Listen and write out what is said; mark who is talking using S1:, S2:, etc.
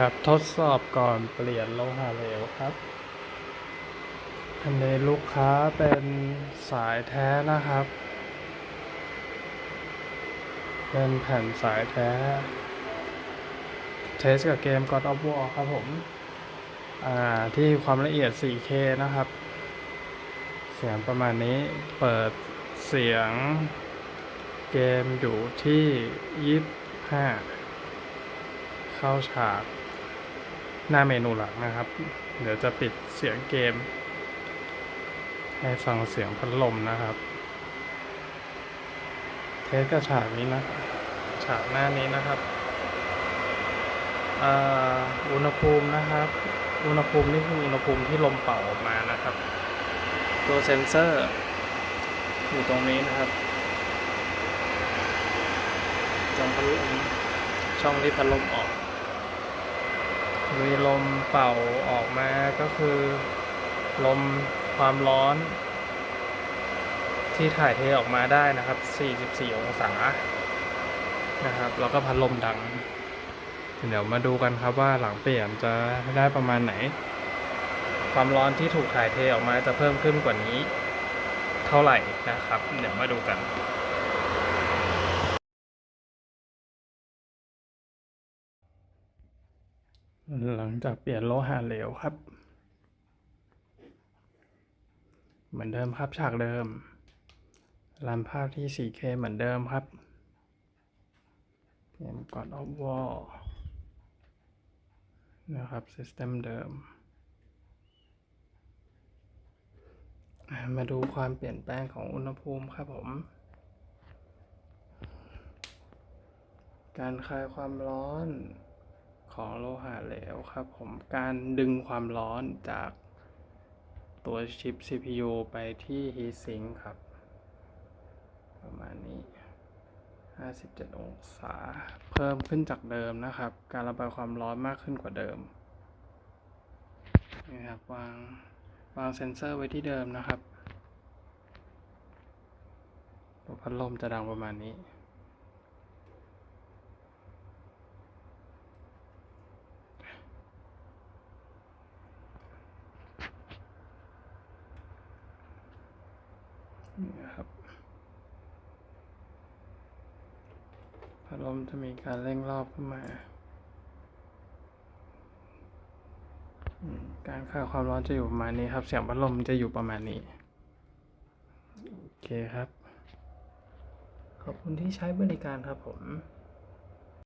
S1: ครับ ทดสอบก่อนเปลี่ยนโลหะเหลวครับ อันนี้ลูกค้าเป็นสายแท้นะครับ เป็นแผ่นสายแท้ เทสกับเกม God of War ครับผม อ่า ที่ความละเอียด 4K นะครับ เสียงประมาณนี้เปิดเสียงเกมอยู่ที่ 25 เข้าฉาก หน้าเมนูหลักนะครับ เดี๋ยวจะปิดเสียงเกม ให้ฟังเสียงพัดลมนะครับ เทสกับฉากนี้นะ ฉากหน้านี้นะครับอ่าอุณหภูมินะครับ อุณหภูมินี่คืออุณหภูมิที่ลมเป่าออกมานะครับ ตัวเซนเซอร์ อยู่ตรงนี้นะครับตรงพัดลมช่องที่พัดลมออก มีลมเป่าออกมาก็คือ ลมความร้อน ที่ถ่ายเทออกมาได้นะครับ 44 องศา นะครับ แล้วก็พัดลมดัง เดี๋ยวมาดูกันครับว่าหลังเปลี่ยนจะได้ประมาณไหน ความร้อนที่ถูกถ่ายเทออกมาจะเพิ่มขึ้นกว่านี้ เท่าไหร่นะครับ เดี๋ยวมาดูกัน หลังจากเปลี่ยนโลหะเหลวครับ เหมือนเดิมครับฉากเดิมรันภาพที่ 4K เหมือนเดิมครับเกมก่อนออฟวอลนะครับ System เดิม มาดูความเปลี่ยนแปลงของอุณหภูมิครับผม การคลายความร้อน ของโลหะเหลวครับผมการดึงความร้อนจากตัวชิป CPU ไปที่ heatsink ครับ ประมาณนี้ 57 องศา เพิ่มขึ้นจากเดิมนะครับ การระบายความร้อนมากขึ้นกว่าเดิมนี่ครับวางวางเซ็นเซอร์ไว้ที่เดิมนะครับพัดลมจะดังประมาณนี้ นี่นะครับพัดลมจะมีการเร่งรอบขึ้นมา การค่าความร้อนจะอยู่ประมาณนี้ครับ เสียงพัดลมจะอยู่ประมาณนี้ โอเคครับ ขอบคุณที่ใช้บริการครับผม